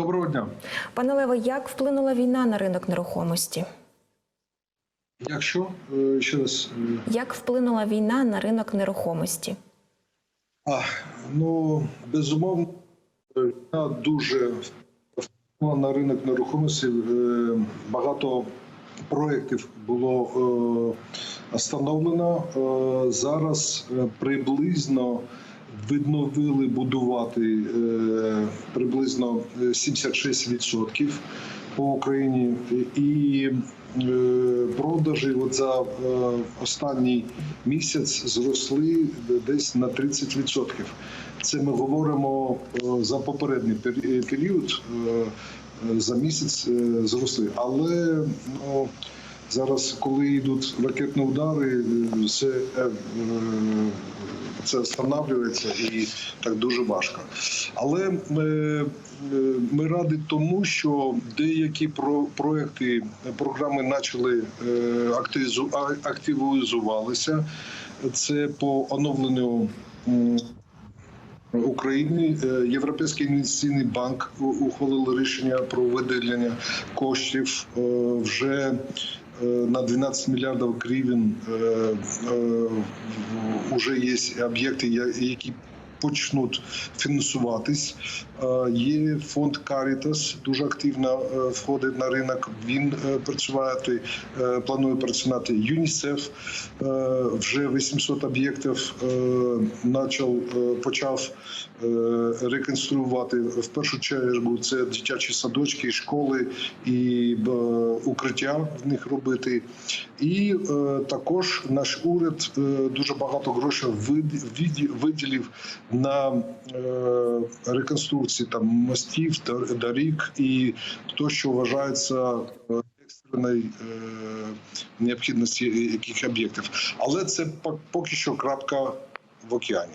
Доброго дня. Пане Лево, як вплинула війна на ринок нерухомості? Якщо е, ще раз, е, Як вплинула війна на ринок нерухомості? а ну безумовно, війна дуже вплинула на ринок нерухомості. Е, Багато проєктів було встановлено. Зараз приблизно відновили будувати е, приблизно е, 76% по Україні і е, продажі от за е, останній місяць зросли десь на 30%. Це ми говоримо е, за попередній період. е, е, За місяць е, зросли, але ну, зараз, коли йдуть ракетні удари, е, це, е, це встановлюється і так дуже важко. Але е, е, ми раді тому, що деякі про проекти програми почали активізувалися. Це по оновленню. України Європейський інвестиційний банк ухвалив рішення про виділення коштів вже на 12 мільярдів гривень. Вже є об'єкти, я- які почнуть фінансуватись. Е, Є фонд Caritas, дуже активно е, входить на ринок. Він е, працювати, планує працювати. ЮНІСЕФ вже 800 об'єктів почав, почав реконструювати. В першу чергу це дитячі садочки, школи і укриття в них робити. І також наш уряд дуже багато грошей виді- виді- виділив на е, реконструкції там мостів, дор- доріг і то, що вважається е, екстреної е, необхідності яких об'єктів. Але це пок- поки що крапка в океані.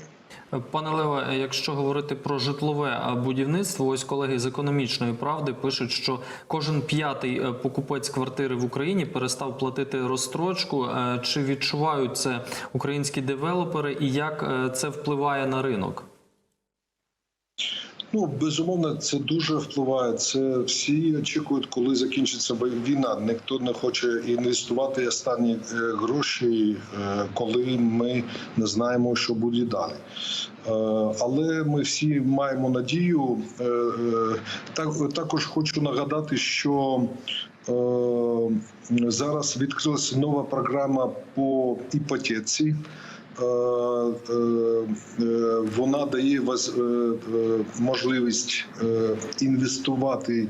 Пане Леве, якщо говорити про житлове будівництво, ось колеги з економічної правди пишуть, що кожен п'ятий е, покупець квартири в Україні перестав платити розстрочку. Е, Чи відчувають це українські девелопери, і як е, це впливає на ринок? Ну безумовно, це дуже впливає. Це всі очікують, коли закінчиться війна. Ніхто не хоче інвестувати останні е, гроші, е, коли ми не знаємо, що буде далі. Е, Але ми всі маємо надію. Так також хочу нагадати, що зараз відкрилася нова програма по іпотеці. Е, е, е, Вона дає можливість інвестувати,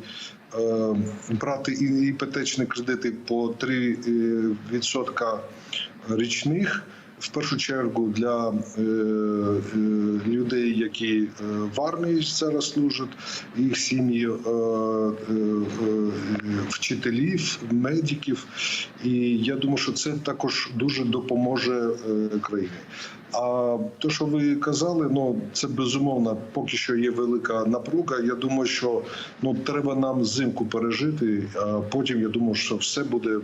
брати іпотечні кредити по 3% річних. В першу чергу для е, е, людей, які е, в армії зараз служать, їх сім'ї, е, е, е, вчителів, медиків. І я думаю, що це також дуже допоможе країні. А те, що ви казали, ну це безумовно поки що є велика напруга. Я думаю, що ну треба нам взимку пережити, а потім я думаю, що все буде е,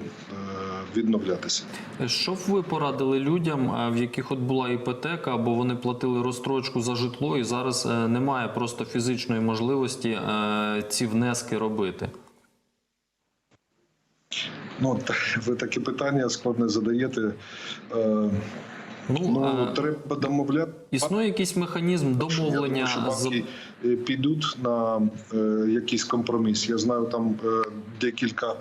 відновлятися. Що б ви порадили людям, е, в яких от була іпотека, або вони платили розстрочку за житло, і зараз е, немає просто фізичної можливості ці внески робити? Ну ви такі питання складне задаєте. Ну, Ну треба домовляти. існує якийсь механізм Я думаю, домовлення що з банки е, підуть на е, якийсь компроміс. Я знаю там е, декілька. е,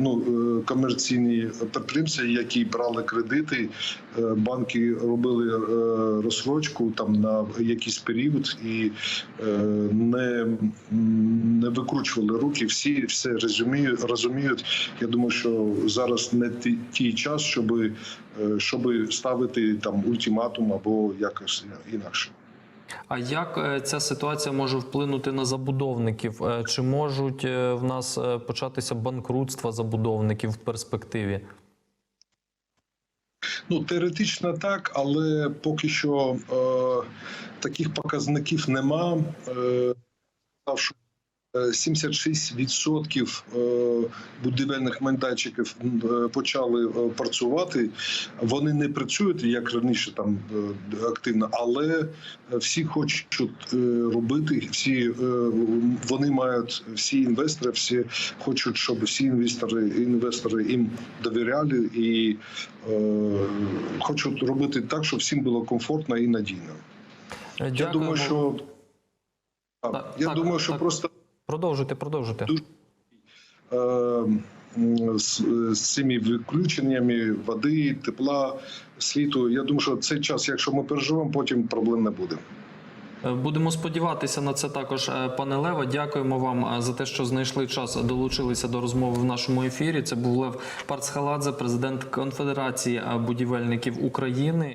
Ну, е, комерційні підприємці, які брали кредити, е, банки робили е, розсрочку там на якийсь період і е, не, не викручували руки. Всі все розуміють. розуміють. Я думаю, що зараз не ті- тій час, щоб, щоб ставити там ультиматум або якось інакше. А як е, ця ситуація може вплинути на забудовників? Е, Чи можуть е, в нас е, початися банкрутства забудовників в перспективі? Ну, теоретично так, але поки що е, таких показників нема. Е, що е, 76% е, будівельних майданчиків е, почали е, працювати. Вони не працюють як раніше там активно, але всі хочуть робити. Всі вони мають всі інвестори, всі хочуть, щоб всі інвестори інвестори їм довіряли і хочуть робити так, щоб всім було комфортно і надійно. Е, Я думаю, що я так, думаю, що так. просто продовжуйте, продовжуйте. Дуже- е, з, з цими відключеннями води, тепла, світу. Я думаю, що цей час, якщо ми переживемо, потім проблем не буде. Е, Будемо сподіватися на це також, е, пане Леве. Дякуємо вам за те, що знайшли час, долучилися до розмови в нашому ефірі. Це був Лев Парцхаладзе, президент Конфедерації будівельників України.